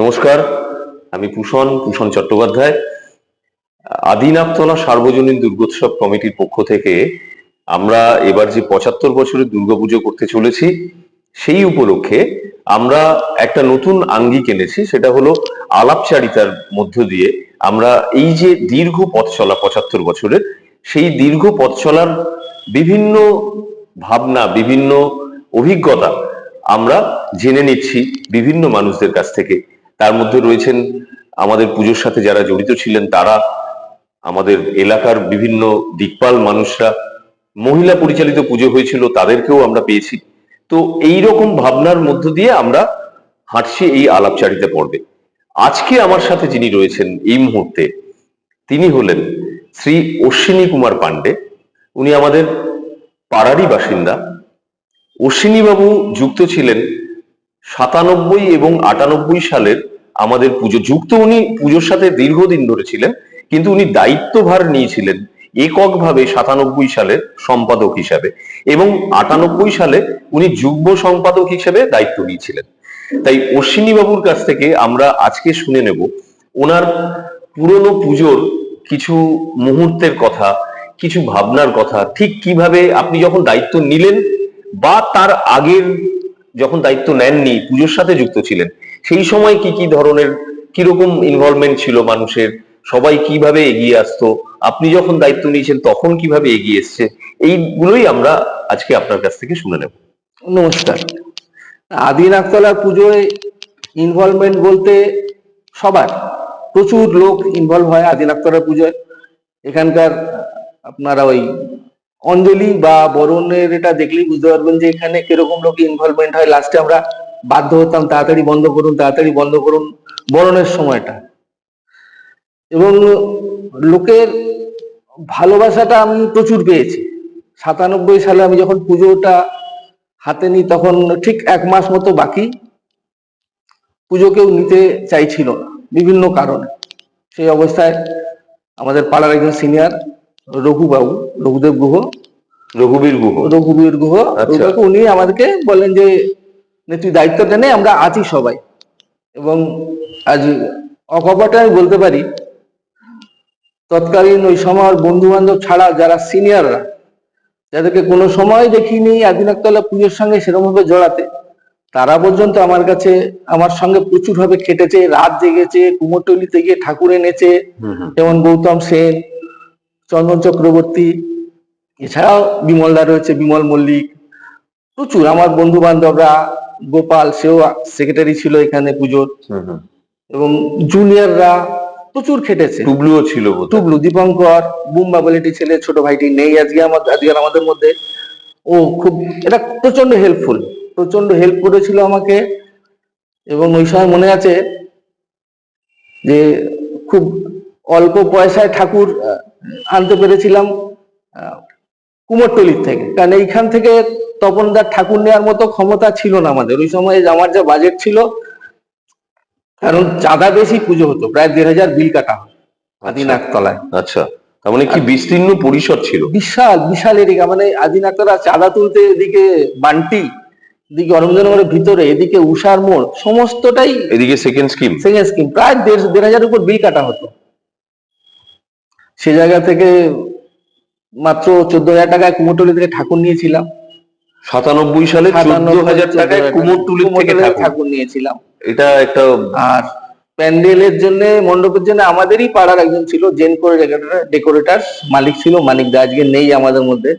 নমস্কার, আমি ভূষণ ভূষণ চট্টোপাধ্যায়। আদিনাথতলা সার্বজনীন দুর্গোৎসব কমিটির পক্ষ থেকে আমরা এবার যে পঁচাত্তর বছরের দুর্গাপুজো করতে চলেছি, সেই উপলক্ষে আমরা একটা নতুন আঙ্গিক এনেছি, সেটা হলো আলাপচারিতার মধ্য দিয়ে আমরা এই যে দীর্ঘ পথ চলা পঁচাত্তর বছরের, সেই দীর্ঘ পথ চলার বিভিন্ন ভাবনা, বিভিন্ন অভিজ্ঞতা আমরা জেনে নিচ্ছি বিভিন্ন মানুষদের কাছ থেকে। তার মধ্যে রয়েছেন আমাদের পুজোর সাথে যারা জড়িত ছিলেন তারা, আমাদের এলাকার বিভিন্ন দিকপাল মানুষরা, মহিলা পরিচালিত পুজো হয়েছিল, তাদেরকেও আমরা পেয়েছি। তো এই রকম ভাবনার মধ্য দিয়ে আমরা হাঁটছি এই আলাপচারিতা পর্বে। আজকে আমার সাথে যিনি রয়েছেন এই মুহূর্তে, তিনি হলেন শ্রী অশ্বিনী কুমার পাণ্ডে। উনি আমাদের পাড়ারই বাসিন্দা। অশ্বিনীবাবু যুক্ত ছিলেন সাতানব্বই এবং আটানব্বই সালের আমাদের পুজো যুক্ত উনি পুজোর সাথে দীর্ঘদিন ধরে ছিলেন, কিন্তু উনি দায়িত্বভার নিয়েছিলেন এককভাবে সাতানব্বই সালের সম্পাদক হিসাবে এবং আটানব্বই সালে উনি যুগ্ম সম্পাদক হিসেবে দায়িত্ব নিয়েছিলেন। তাই অশ্বিনী বাবুর কাছ থেকে আমরা আজকে শুনে নেব ওনার পুরনো পুজোর কিছু মুহূর্তের কথা, কিছু ভাবনার কথা, ঠিক কীভাবে আপনি যখন দায়িত্ব নিলেন বা তার আগের যখন দায়িত্ব নেননি, পুজোর সাথে যুক্ত ছিলেন, সেই সময় কি কি ধরনের, কীরকম ইনভলভমেন্ট ছিল মানুষের? সবাই কীভাবে এগিয়ে আসতো? আপনি যখন দায়িত্ব নিয়েছেন, তখন কীভাবে এগিয়ে এসছে? এইগুলোই আমরা আজকে আপনার কাছ থেকে শুনে নেব। নমস্কার। আদি নাগতলা পুজোয় ইনভলভমেন্ট বলতে সবার, প্রচুর লোক ইনভলভ হয় আদি নাগতলা পুজোয়। এখানকার আপনারা ওই অঞ্জলি বা বরণের এটা দেখলেই বুঝতে পারবেন যে এখানে কীরকম লোক ইনভলভমেন্ট হয়। লাস্টে আমরা বাধ্য হতাম, তাড়াতাড়ি বন্ধ করুন, তাড়াতাড়ি বন্ধ করুন বরণের সময়টা। এবং লোকের ভালোবাসাটা আমি প্রচুর পেয়েছি। সাতানব্বই সালে আমি যখন পুজোটা হাতে নিই, তখন ঠিক এক মাস মতো বাকি পুজো কেউ নিতে চাইছিল না, বিভিন্ন কারণে। সেই অবস্থায় আমাদের পাড়ার একজন সিনিয়র রঘুবাবু রঘুদেব গুহ রঘুবীর গুহ রঘুবীর গুহ আচ্ছা। রঘুবাবু উনি আমাদেরকে বলেন যে "নে, তুই দায়িত্বটা নে আমরা আছি সবাই এবং আজ অকপটে আমি বলতে পারি তৎকালীন ওই সময় বন্ধু বান্ধব ছাড়া যারা সিনিয়ররা যাদেরকে কোনো সময় দেখিনি আদিন আদিনাকতলা পুজোর সঙ্গে সেরকম ভাবে জড়াতে তারা পর্যন্ত আমার কাছে আমার সঙ্গে প্রচুর ভাবে খেটেছে রাত জেগেছে কুমোরটলিতে গিয়ে ঠাকুর এনেছে। যেমন গৌতম সেন চন্দন চক্রবর্তী এছাড়াও বিমলদা রয়েছে বিমল মল্লিক প্রচুর আমার বন্ধু বান্ধবরা গোপাল সেও সেক্রেটারি ছিল এখানে পুজোর। এবং জুনিয়ররা প্রচুর খেটেছে। টুবলুও ছিল টুবলু দীপঙ্কর বুম্বা বলে একটি ছেলে ছোট ভাইটি নেই আজকে আমাদের আজকে আমাদের মধ্যে। ও খুব এটা প্রচণ্ড হেল্পফুল প্রচণ্ড হেল্প করেছিল আমাকে। এবং ওই সময় মনে আছে যে খুব অল্প পয়সায় ঠাকুর আনতে পেরেছিলাম কুমোরটলির থেকে। কারণ এইখান থেকে তপনদার ঠাকুর নেওয়ার মতো ক্ষমতা ছিল না আমাদের। ওই সময় আমার যা বাজেট ছিল কারণ চাঁদা বেশি পুজো হতো প্রায় দেড় হাজার বিল কাটা আদিনাথতলায়। আচ্ছা তার মানে কি বিস্তীর্ণ পরিসর ছিল? বিশাল বিশাল এরিয়া মানে আদিনাথরা চাঁদা তুলতে এদিকে বান্টি এদিকে অরবিন্দনগরের ভিতরে এদিকে উষার মোড় সমস্তটাই এদিকে সেকেন্ড স্কিম সেকেন্ড স্কিম প্রায় দেড় দেড় হাজার উপর বিল কাটা হতো। সে জায়গা থেকে মাত্র চোদ্দ হাজার টাকায় কুমোরটুলি থেকে ঠাকুর নিয়েছিলাম। সাতানব্বই সালে চোদ্দ হাজার টাকায় থেকে ঠাকুর। নিয়েছিলাম। এটা একটা আর প্যান্ডেলের জন্য মণ্ডপের জন্য আমাদেরই পাড়ার একজন ছিল জেন করে ডেকোরেটার মালিক ছিল মানিক দা আজকে নেই আমাদের মধ্যে।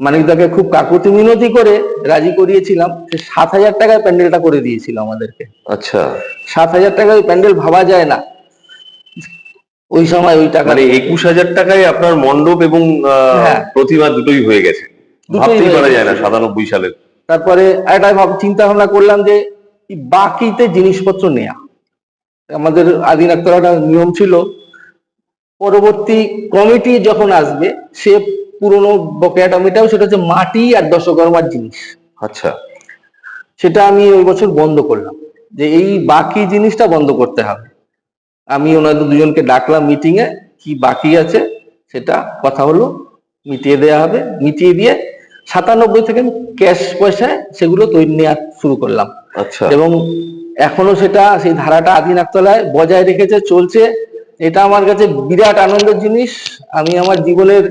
মানিক দাকে খুব কাকুতি মিনতি করে রাজি করিয়েছিলাম। সে সাত হাজার টাকায় প্যান্ডেলটা করে দিয়েছিল আমাদেরকে। আচ্ছা। সাত হাজার টাকায় প্যান্ডেল ভাবা যায় না। ওই সময় ওই টাকা মানে একুশ হাজার টাকায় আপনার মণ্ডপ এবং হ্যাঁ। প্রতিমা দুটোই হয়ে গেছে। ভাবতেই পারা যায় না সাতানব্বই সালের। তারপরে একটা ভাব চিন্তা ভাবনা করলাম যে বাকিতে জিনিসপত্র নেয়া। আমাদের আদিন একটা নিয়ম ছিল পরবর্তী কমিটি যখন আসবে সে পুরনো বকেয়াটা মেটাও সেটা হচ্ছে মাটি আর দশকর্মার জিনিস। আচ্ছা। সেটা আমি ওই বছর বন্ধ করলাম যে এই বাকি জিনিসটা বন্ধ করতে হবে। আমি ওনাদের দুজনকে ডাকলাম মিটিং এ কি বাকি আছে সেটা কথা হলো মিটিয়ে দেওয়া হবে। মিটিয়ে দিয়ে সাতানব্বই থেকে ক্যাশ পয়সায় সেগুলো তৈরি নেওয়া শুরু করলাম। আচ্ছা। এবং এখনও সেটা সেই ধারাটা আদি নাকতলায় বজায় রেখেছে চলছে। এটা আমার কাছে বিরাট আনন্দের জিনিস। আমি আমার জীবনের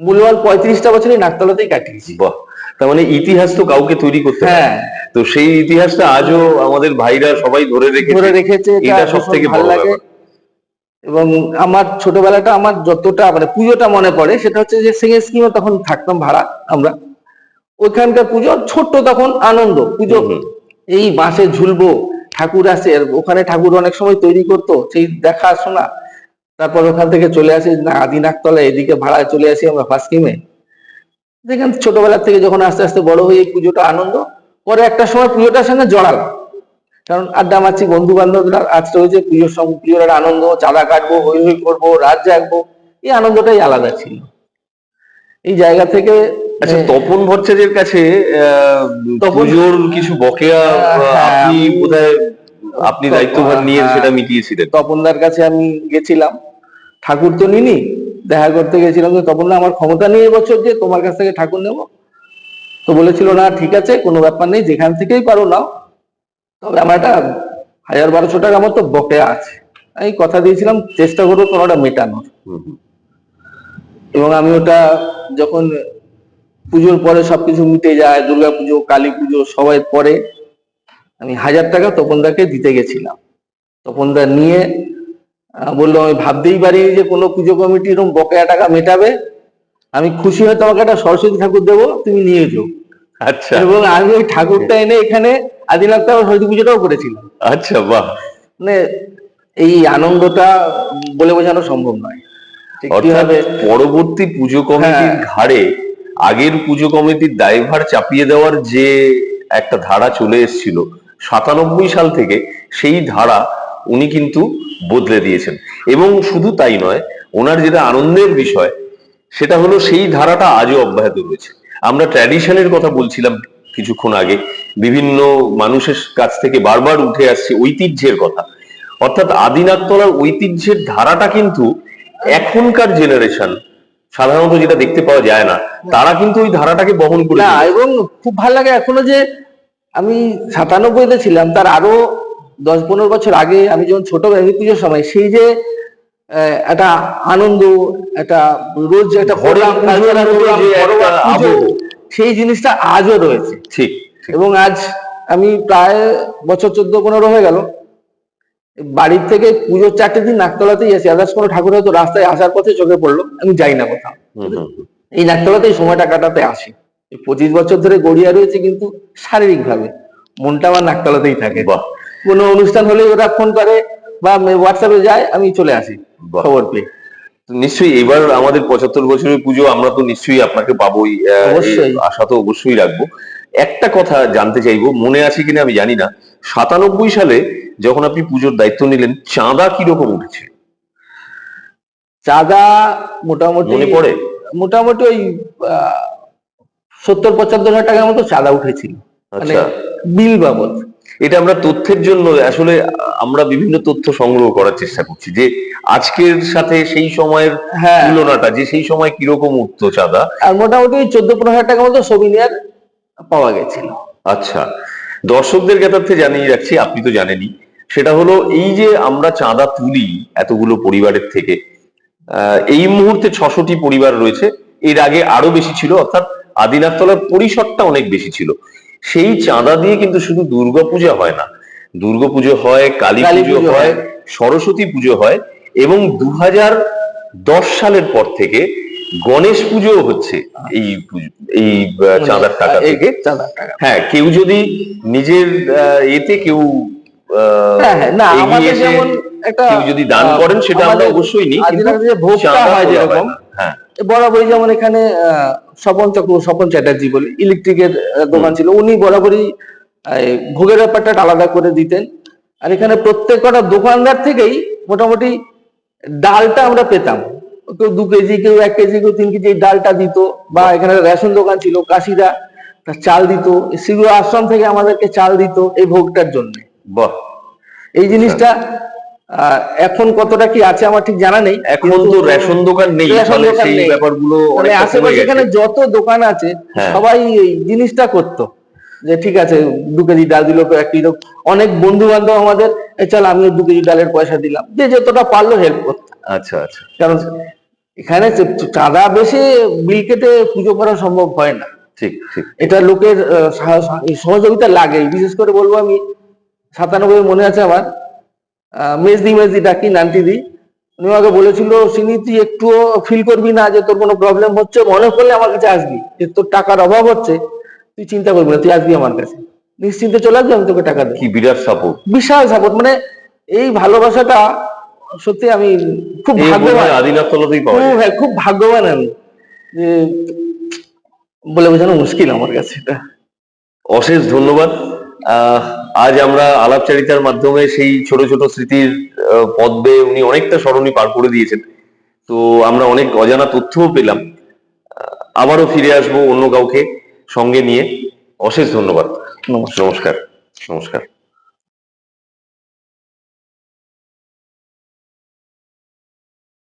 মূল্যবান পঁয়ত্রিশটা বছরই নাকতলাতেই কাটিয়েছি। বাহ। তার মানে ইতিহাস তো কাউকে তৈরি করতে হ্যাঁ। তো সেই ইতিহাসটা আজও আমাদের ভাইরা সবাই ধরে রেখেছে। ধরে রেখেছে এটা সব থেকে ভালো লাগে। এবং আমার ছোটবেলাটা আমার যতটা মানে পুজোটা মনে পড়ে সেটা হচ্ছে যে সিঙ্গে স্কিমে তখন থাকতাম ভাড়া আমরা। ওইখানকার পুজো ছোট্ট তখন আনন্দ পুজো। এই বাসে ঝুলবো ঠাকুর আসে আর ওখানে ঠাকুর অনেক সময় তৈরি করতো সেই দেখা শোনা। তারপর ওখান থেকে চলে আসি না আদিনাকতলা এদিকে ভাড়ায় চলে আসি আমরা ফার্স্ট স্কিমে দেখেন ছোটবেলা থেকে যখন আস্তে আস্তে বড় হয়ে এই পুজোটা আনন্দ পরে একটা সময় পুজোটার সঙ্গে জড়ালাম। কারণ আড্ডা মারছি বন্ধু বান্ধবরা আজ রয়েছে পুজোর সঙ্গে পুজোর আনন্দ চাঁদা কাটবো হই হই করব রাত জাগবো এই আনন্দটাই আলাদা ছিল। এই জায়গা থেকে আচ্ছা তপন ভট্টাচার্যের কাছে পুজোর কিছু বকেয়া আহ, হ্যাঁ, আপনি বোধহয় আপনি দায়িত্বভার নিয়ে হ্যাঁ। সেটা মিটিয়েছিলেন। তপনদার কাছে আমি গেছিলাম। ঠাকুর তো নিনি দেখা করতে গেছিলাম যে তপনদা আমার ক্ষমতা নেই এবছর যে তোমার কাছ থেকে ঠাকুর নেব। তো বলেছিল না ঠিক আছে কোনো ব্যাপার নেই যেখান থেকেই পারো নাও। তবে আমার একটা হাজার বারোশো টাকা আমার তো বকেয়া আছে। আমি কথা দিয়েছিলাম চেষ্টা করব কোনোটা মেটানোর। এবং আমি ওটা যখন পুজোর পরে সবকিছু মিটে যায় দুর্গা পুজো কালী পুজো সবাই পরে আমি হাজার টাকা তপনদাকে দিতে গেছিলাম। তপনদা নিয়ে বলল আমি ভাবতেই পারিনি যে কোনো পুজো কমিটি এরকম বকেয়া টাকা মেটাবে। আমি খুশি হয়ে তোমাকে একটা সরস্বতী ঠাকুর দেবো তুমি নিয়ে যাও আচ্ছা। এবং আমি ওই ঠাকুরটা এনে এখানে আদিনাথ সরস্বতী পুজোটাও করেছিলাম। আচ্ছা বাহ। মানে এই আনন্দটা বলে বোঝানো সম্ভব নয়। কীভাবে পরবর্তী পুজো কমিটির হ্যাঁ। ঘাড়ে আগের পুজো কমিটির দায়ভার চাপিয়ে দেওয়ার যে একটা ধারা চলে এসেছিল সাতানব্বই সাল থেকে সেই ধারা উনি কিন্তু বদলে দিয়েছেন। এবং শুধু তাই নয় ওনার যেটা আনন্দের বিষয় সেটা হলো সেই ধারাটা আজও অব্যাহত রয়েছে। আমরা ট্র্যাডিশনের কথা বলছিলাম কিছুক্ষণ আগে বিভিন্ন মানুষের কাছ থেকে বারবার উঠে আসছে ঐতিহ্যের কথা। অর্থাৎ আদিনাথতলার ঐতিহ্যের ধারাটা কিন্তু এখনকার জেনারেশন সাধারণত যেটা দেখতে পাওয়া যায় না তারা কিন্তু ওই ধারাটাকে বহন করে এবং খুব ভালো লাগে এখনও যে আমি সাতানব্বইতে ছিলাম তার আরও দশ পনেরো বছর আগে আমি যখন ছোট বেবি পুজোর সময় সেই যে একটা আনন্দ একটা রোজ একটা সেই জিনিসটা আজও রয়েছে। ঠিক। এবং আজ আমি প্রায় বছর চোদ্দ পনেরো হয়ে গেল। বাড়ির থেকে পুজোর চারটে দিন নাকতলাতেই আছি। আদার্স কোনো ঠাকুর হয়তো রাস্তায় আসার পথে চোখে পড়ল আমি যাই না কোথাও। এই নাকতলাতেই সময়টা কাটাতে আসি। পঁচিশ বছর ধরে গড়িয়া রয়েছে কিন্তু শারীরিক ভাবে মনটা আমার নাকতলাতেই থাকে। বাহ। কোনো অনুষ্ঠান হলে ওরা ফোন করে বা হোয়াটসঅ্যাপে যায় আমি চলে আসি। খবর পেয়ে। নিশ্চয়ই এবার আমাদের পঁচাত্তর বছরের পুজো আমরা তো নিশ্চয়ই আপনাকে পাবোই। আশা তো অবশ্যই রাখব। একটা কথা জানতে চাইব মনে আছে কিনা আমি জানি না সাতানব্বই সালে যখন আপনি পুজোর দায়িত্ব নিলেন চাঁদা কীরকম উঠেছে? চাঁদা মোটামুটি মনে পড়ে? মোটামুটি ওই আহ, সত্তর পঁচাত্তর হাজার টাকার মতো চাঁদা উঠেছিল। মানে আচ্ছা। বিল বাবদ। এটা আমরা তথ্যের জন্য আসলে আমরা বিভিন্ন তথ্য সংগ্রহ করার চেষ্টা করছি যে আজকের সাথে সেই সময়ের হ্যাঁ। তুলনাটা যে সেই সময় কীরকম উঠতো চাঁদা? আর মোটামুটি চোদ্দ পনেরো হাজার টাকা মতো সোভিনিয়ার পাওয়া গেছিল। আচ্ছা দর্শকদের জ্ঞাতার্থে জানিয়ে রাখছি আপনি তো জানেনই সেটা হলো এই যে আমরা চাঁদা তুলি এতগুলো পরিবারের থেকে আহ, এই মুহূর্তে ছশোটি পরিবার রয়েছে এর আগে আরও বেশি ছিল অর্থাৎ আদিনাথতলার পরিসরটা অনেক বেশি ছিল। সেই চাঁদা দিয়ে কিন্তু শুধু দুর্গাপূজা হয় না। দুর্গাপুজো হয় কালী পুজো হয়। সরস্বতী পুজো হয় এবং দু দশ সালের পর থেকে গণেশ পুজো হচ্ছে এই এই চাঁদার টাকা থেকে। হ্যাঁ কেউ যদি নিজের আহ, এতে কেউ আহ, হ্যাঁ হ্যাঁ না এগিয়ে এসে যেমন একটা কেউ যদি দান করেন সেটা আমরা অবশ্যই নিই ভোগটা হয় যেরকম। হ্যাঁ। বরাবরই যেমন এখানে স্বপন চক্র স্বপন চ্যাটার্জি বলে ইলেকট্রিকের দোকান ছিল উনি বরাবরই ভোগের ব্যাপারটা আলাদা করে দিতেন। আর এখানে প্রত্যেকটা দোকানদার থেকেই মোটামুটি ডালটা আমরা পেতাম। কেউ দু কেজি কেউ এক কেজি কেউ তিন কেজি ডালটা দিত বা এখানে রেশন দোকান ছিল কাশিরা তার চাল দিত শিবির আশ্রম থেকে আমাদেরকে চাল দিত এই ভোগটার জন্য। বাহ। এই জিনিসটা এখন কতটা কি আছে আমার ঠিক জানা নেই এখন তো রেশন দোকান নেই সেই ব্যাপারগুলো মানে আশেপাশে এখানে যত দোকান আছে হ্যাঁ। সবাই এই জিনিসটা করতো। যে ঠিক আছে দু কেজি ডাল দিল এক অনেক বন্ধু বান্ধব আমাদের চল আমিও দু কেজি ডালের পয়সা দিলাম। যে যতটা পারল হেল্প করতো। আচ্ছা আচ্ছা। কারণ এখানে চাঁদা বেশি বিল কেটে পুজো করা সম্ভব হয় না। ঠিক ঠিক। এটা লোকের সহযোগিতা লাগে। বিশেষ করে বলব আমি সাতানব্বই মনে আছে আমার মেজদি মেজদি ডাকি নান্টি দি। উনি আমাকে বলেছিল সিনি তুই একটুও ফিল করবি না যে তোর কোনো প্রবলেম হচ্ছে মনে করলে আমার কাছে আসবি যে তোর টাকার অভাব হচ্ছে তুই চিন্তা করবি না তুই আসবি আমার কাছে। নিশ্চিন্তে চলে আসবি আমি তোকে টাকা দেবো। কি বিরাট সাপোর্ট বিশাল সাপোর্ট মানে এই ভালোবাসাটা সত্যি আমি খুব ভাগ্যবান। হ্যাঁ, খুব ভাগ্যবান আমি যে বলে বোঝানো মুশকিল আমার কাছে এটা। অশেষ ধন্যবাদ। আজ আমরা আলাপচারিতার মাধ্যমে সেই ছোট ছোট স্মৃতির বেয়ে উনি অনেকটা স্মরণী পার করে দিয়েছেন। তো আমরা অনেক অজানা তথ্যও পেলাম। আবারও ফিরে আসব অন্য কাউকে সঙ্গে নিয়ে। অশেষ ধন্যবাদ। নমস্কার। নমস্কার।